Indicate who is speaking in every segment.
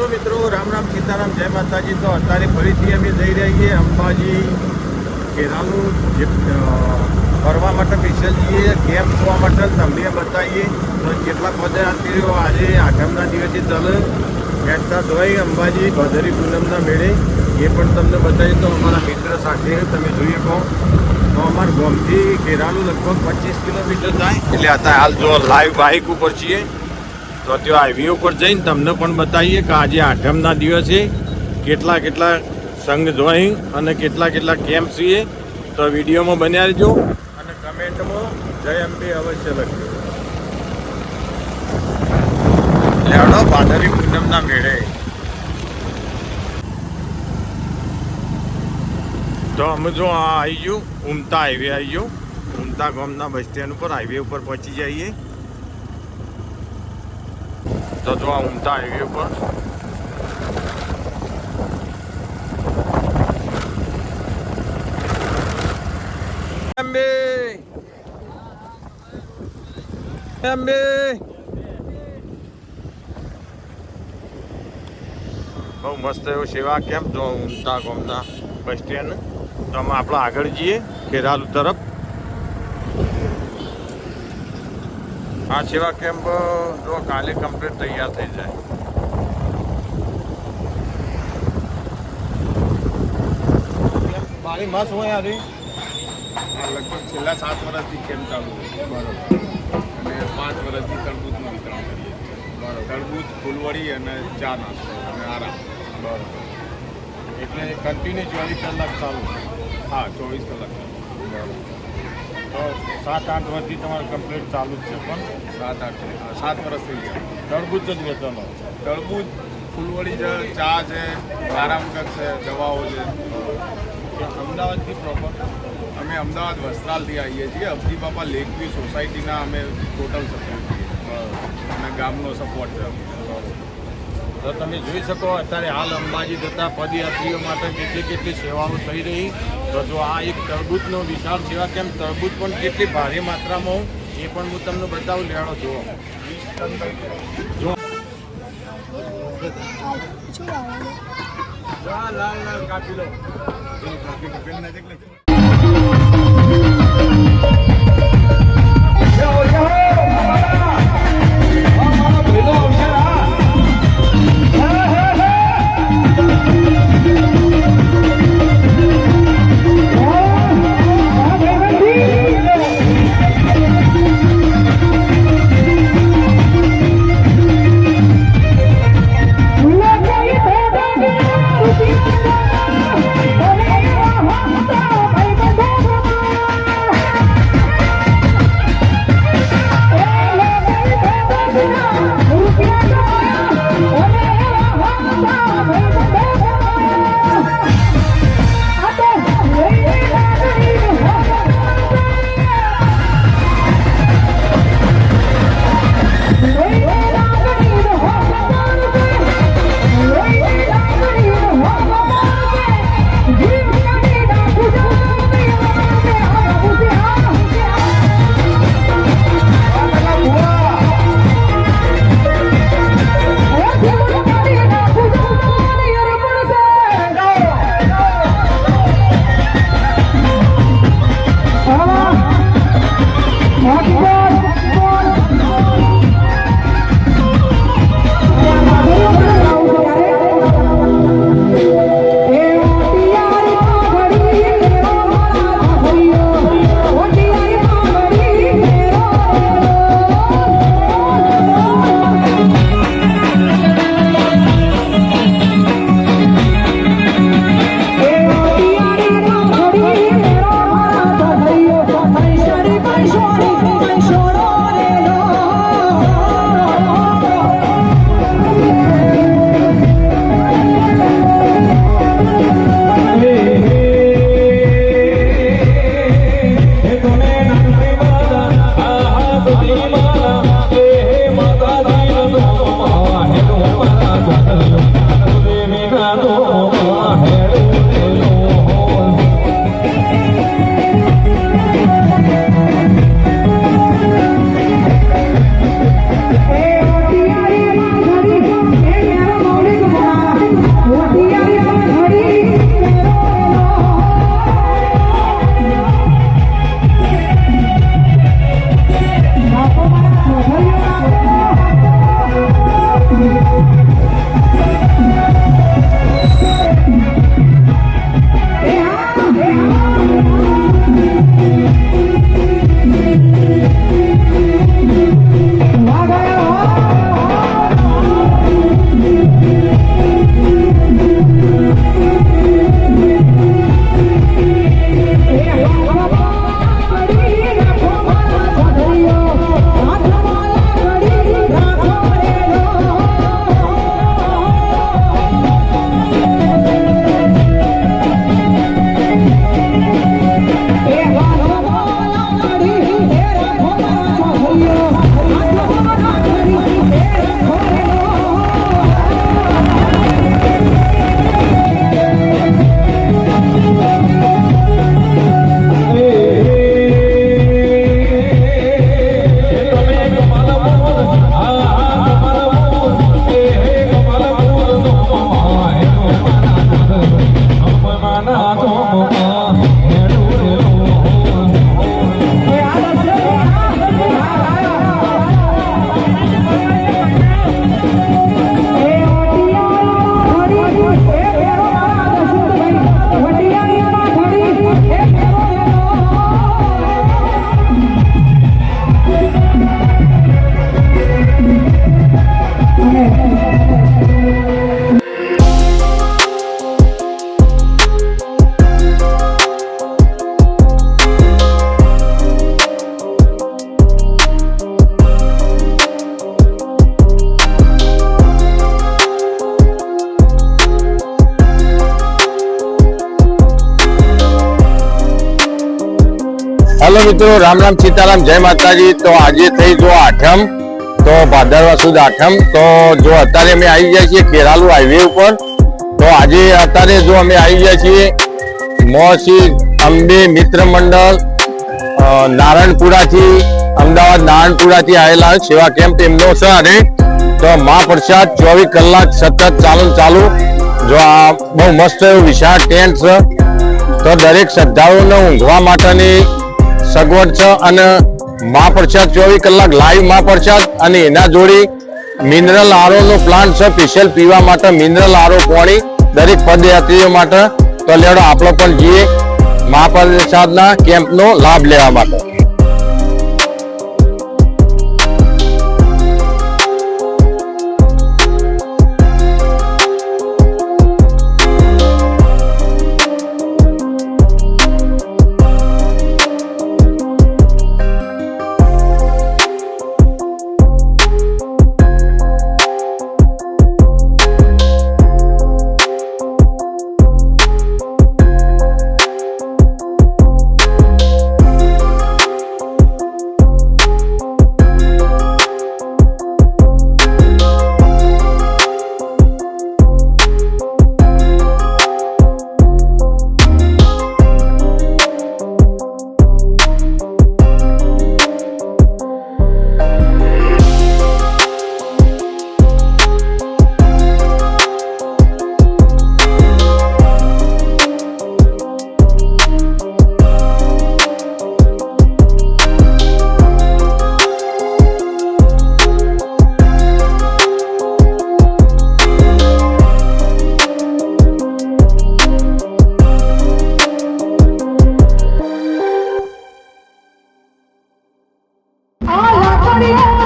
Speaker 1: Hello મિત્રો, રામ રામ, સીતારામ, જય માતાજી. તો અત્યારે ફરીથી અમે જઈ રહ્યા છીએ અંબાજી કેરાનું જે ફરવા માટે સ્પેશિયલ જઈએ કેમ્પ જોવા માટે તમને બતાવીએ. તો કેટલાક પદયાત્રીઓ આજે આઠમના દિવસે ચાલે, બેઠતા ધોઈ અંબાજી ભદરી પૂનમના મેળે. એ પણ તમને બતાવીએ. તો અમારા મિત્ર સાથે તમે જોઈએ કહો. તો અમારા ગોમથી કેરાનું લગભગ પચીસ કિલોમીટર થાય. એટલે અત્યારે હાલ જો લાઈવ બાઇક ઉપર છીએ. તો તે હાઈવે ઉપર જઈને તમને પણ બતાવીએ કે આજે આઠમના દિવસે કેટલા કેટલા સંઘ જોઈન અને કેટલા કેટલા કેમ્પ છીએ. તો વિડીયોમાં બન્યા રહેજો અને કમેન્ટમાં જય અંબે અવશ્ય લખજો. લેવડો ભાદરી પૂનમના મેળે. તો અમે જો આ આવી ગયું, ઉમતા હાઈવે આવી ગયું. ઉમતા ગામના બસ સ્ટેન્ડ ઉપર હાઈવે ઉપર પહોંચી જઈએ. તો જો આ ઉમતા હાઈવે ઉપર અંબે અંબે બહુ મસ્ત એવો સેવા કેમ્પ જો ઉમતા ગામના બસ સ્ટેન્ડ. તો અમે આપણે આગળ જઈએ ખેરાલુ તરફ. આ સેવા કેમ્પ જો કાલે કમ્પ્લીટ તૈયાર થઈ જાય. મારી મસ્ત હોય યાર
Speaker 2: આ લગભગ છેલ્લા સાત વર્ષથી કેમ્પ ચાલુ છે. બરોબર. અને પાંચ વર્ષથી તરબૂચનું વિતરણ કરીએ બરોબર. તરબૂચ ફૂલવડી અને ચા નાસ્તો અને આરામ.
Speaker 1: બરાબર. એટલે કન્ટિન્યુ ચોવીસ કલાક ચાલુ.
Speaker 2: હા ચોવીસ કલાક
Speaker 1: તો સાત આઠ વર્ષથી તમારે કમ્પ્લેટ ચાલુ જ છે પણ.
Speaker 2: સાત આઠ સાત વર્ષ થઈ ગયા.
Speaker 1: તરબૂજ જ વેચવાનો.
Speaker 2: તરબૂજ ફૂલવડી છે ચા છે આરામગર છે દવાઓ છે.
Speaker 1: અમદાવાદથી પ્રોપર
Speaker 2: અમે અમદાવાદ વસ્ત્રાલથી આવીએ છીએ. અબજી બાપા લેકવી સોસાયટીના અમે ટોટલ સપોર્ટ છીએ. અને ગામનો સપોર્ટ છે.
Speaker 1: તો તમે જોઈ શકો, અત્યારે હાલ અંબાજી જતા પદયાત્રીઓ માટે કેટલી કેટલી સેવાઓ થઈ રહી. તો જો આ એક તરબૂચનો વિશાળ સેવા કેમ? તરબૂચ પણ કેટલી ભારે માત્રામાં એ પણ હું તમને બતાવું લેડો જુઓ. લાલ લો હેલો મિત્રો, રામ રામ સીતારામ, જય માતાજી. તો આજે થઈ જો આઠમ. તો ભાદરવા સુદ આઠમ. તો જો અત્યારે અમે આવી ગયા છીએ કેરાલુ હાઈવે ઉપર. તો આજે અત્યારે જો અમે આવી ગયા છીએ મોસી અંબે મિત્ર મંડળ નારણપુરાથી, અમદાવાદ નારણપુરાથી આવેલા સેવા કેમ્પ એમનો છે અને તો મા પ્રસાદ ચોવીસ કલાક સતત ચાલુ ચાલુ. જો આ બહુ મસ્ત વિશાળ ટેન્ટ છે. તો દરેક શ્રદ્ધાળુઓને ઊંઘવા માટેની સગવડ છે અને મા ચોવીસ કલાક લાઈવ મા અને એના જોડી મિનરલ આરો નો પ્લાન્ટ છે. સ્પેશિયલ પીવા માટે મિનરલ આરો પાણી દરેક પદયાત્રીઓ માટે. તો લેડો આપણો પણ જઈએ. મહાપ્રસાદના કેમ્પનો લાભ લેવા માટે. happy.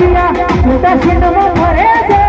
Speaker 1: Cristina, me está haciendo más.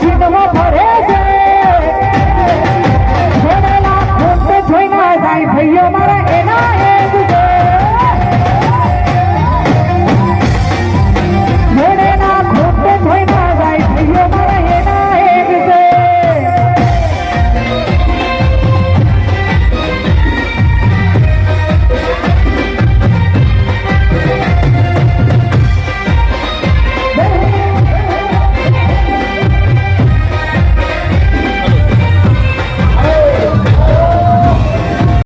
Speaker 1: সিংহ ভরে